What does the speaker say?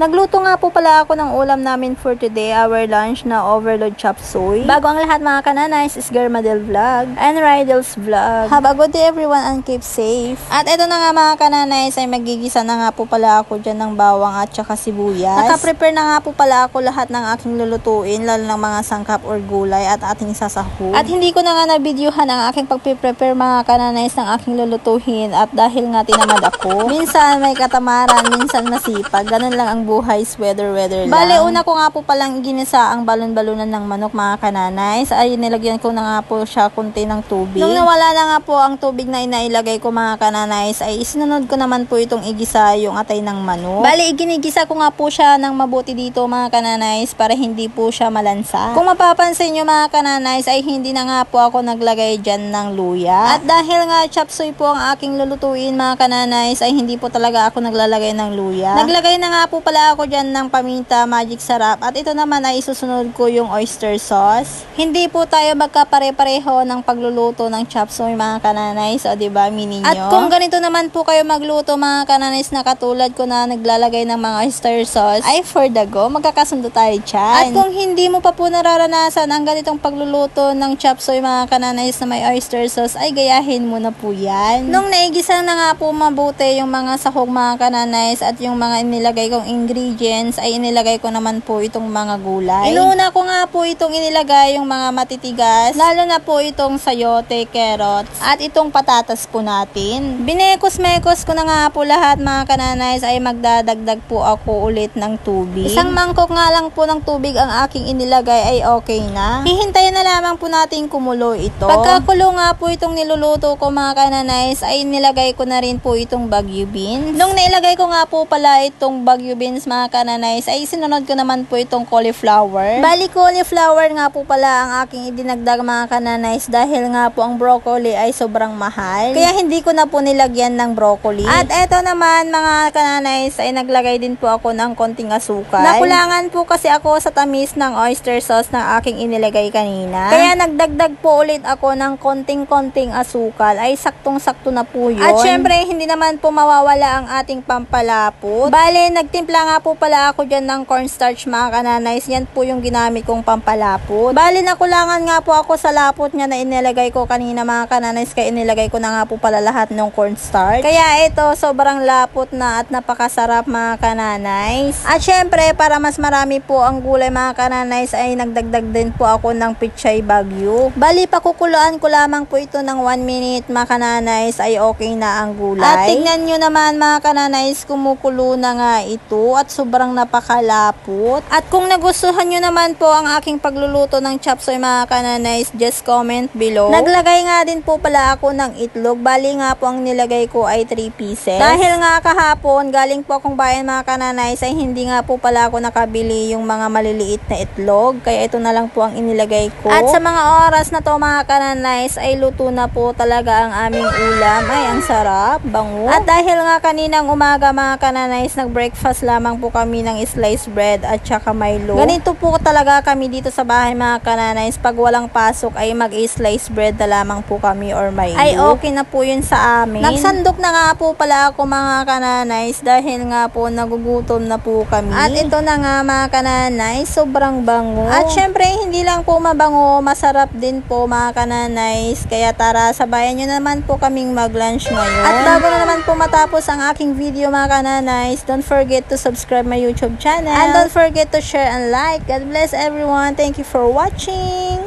Nagluto nga po pala ako ng ulam namin for today, our lunch na overload chop suey. Bago ang lahat mga kananays is Germadel Vlog and Rydell's Vlog. Have a good day everyone and keep safe. At ito na nga mga kananays ay magigisa na nga po pala ako dyan ng bawang at saka sibuyas. Nakaprepare na nga po pala ako lahat ng aking lulutuin, lalo ng mga sangkap or gulay at ating sasahog. At hindi ko na nga na-videohan ang aking pagpiprepare mga kananays ng aking lulutuin at dahil nga tinamad ako, minsan may katamaran, minsan masipag, ganun lang ang buhay, weather weather lang. Bale, una ko nga po palang ginisa ang balon-balunan ng manok mga kananays, ay nilagyan ko na nga po siya kunti ng tubig. Nung nawala na nga po ang tubig na inailagay ko mga kananays, ay isinunod ko naman po itong igisa yung atay ng manok. Bale, iginigisa ko nga po siya ng mabuti dito mga kananays para hindi po siya malansa. Kung mapapansin nyo mga kananays, ay hindi na nga po ako naglagay dyan ng luya. At dahil nga chop suey po ang aking lulutuin mga kananays, ay hindi po talaga ako naglalagay ng luya. Naglagay na nga po pala ako dyan ng paminta, magic sarap. At ito naman ay isusunod ko yung oyster sauce. Hindi po tayo magkapare-pareho ng pagluluto ng chop suey mga kananays. O diba, mini nyo? At kung ganito naman po kayo magluto mga kananays na katulad ko na naglalagay ng mga oyster sauce, ay for the go, magkakasundo tayo dyan. At kung hindi mo pa po nararanasan ang ganitong pagluluto ng chop suey mga kananays na may oyster sauce, ay gayahin mo na po yan. Nung naigisa na nga po mabuti yung mga sahog mga kananays at yung mga inilagay kong ingredients, ay inilagay ko naman po itong mga gulay. Inuna ko nga po itong inilagay yung mga matitigas, lalo na po itong sayote, carrots, at itong patatas po natin. Binekos-mekos ko na nga po lahat mga kananays ay magdadagdag po ako ulit ng tubig. Isang mangkok nga lang po ng tubig ang aking inilagay ay okay na. Hihintayin na lamang po natin kumulo ito. Pagkakulo nga po itong niluluto ko mga kananays ay nilagay ko na rin po itong bagyo beans. Nung nailagay ko nga po pala itong bagyo mga kananays ay sinunod ko naman po itong cauliflower. Bali cauliflower nga po pala ang aking idinagdag mga kananays dahil nga po ang broccoli ay sobrang mahal. Kaya hindi ko na po nilagyan ng broccoli. At eto naman mga kananays ay naglagay din po ako ng konting asukal. Nakulangan po kasi ako sa tamis ng oyster sauce na aking inilagay kanina. Kaya nagdagdag po ulit ako ng konting-konting asukal ay saktong-sakto na po yun. At syempre hindi naman po mawawala ang ating pampalapot. Bale, nagtimpla nga po pala ako dyan ng cornstarch mga kananays. Yan po yung ginamit kong pampalapot. Bale, nakulangan nga po ako sa lapot niya na inilagay ko kanina mga kananays. Kaya inilagay ko na nga po pala lahat ng cornstarch. Kaya ito, sobrang lapot na at napakasarap mga kananays. At syempre, para mas marami po ang gulay mga kananays ay nagdagdag din po ako ng pichay bagyo. Bali, pakukuluan ko lamang po ito ng 1 minute mga kananays ay okay na ang gulay. At tingnan nyo naman mga kananays, kumukulo na nga ito at sobrang napakalapot. At kung nagustuhan nyo naman po ang aking pagluluto ng chop suey mga kananays, just comment below. Naglagay nga din po pala ako ng itlog. Bali nga po ang nilagay ko ay 3 pieces. Dahil nga kahapon, galing po akong bayan mga kananays ay hindi nga po pala ako nakabili yung mga maliliit na itlog. Kaya ito na lang po ang inilagay ko. At sa mga oras na to mga kananays ay luto na po talaga ang aming ulam. Ay, ang sarap, bango. At dahil nga kaninang umaga mga kananays, nag-breakfast lamang po kami ng sliced bread at saka Milo. Ganito po talaga kami dito sa bahay mga kananays. Pag walang pasok ay mag-slice bread na lamang po kami or Milo. Ay okay na po yun sa amin. Nagsandok na nga po pala ako mga kananays dahil nga po nagugutom na po kami. At ito na nga mga kananays, sobrang bango. At syempre hindi lang po mabango, masarap din po mga kananays. Kaya tara, sabayan nyo naman po kaming mag-lunch ngayon. At bago na naman po matapos ang aking video mga kananays, don't forget to subscribe my YouTube channel. And don't forget to share and like. God bless everyone. Thank you for watching.